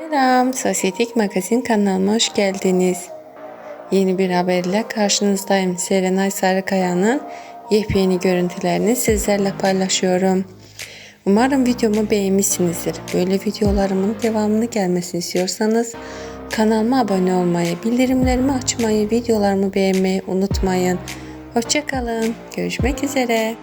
Selam, Sosyetik Magazin kanalıma hoş geldiniz. Yeni bir haberle karşınızdayım. Serenay Sarıkaya'nın yepyeni görüntülerini sizlerle paylaşıyorum. Umarım videomu beğenmişsinizdir. Böyle videolarımın devamını gelmesini istiyorsanız kanalıma abone olmayı, bildirimlerimi açmayı, videolarımı beğenmeyi unutmayın. Hoşçakalın. Görüşmek üzere.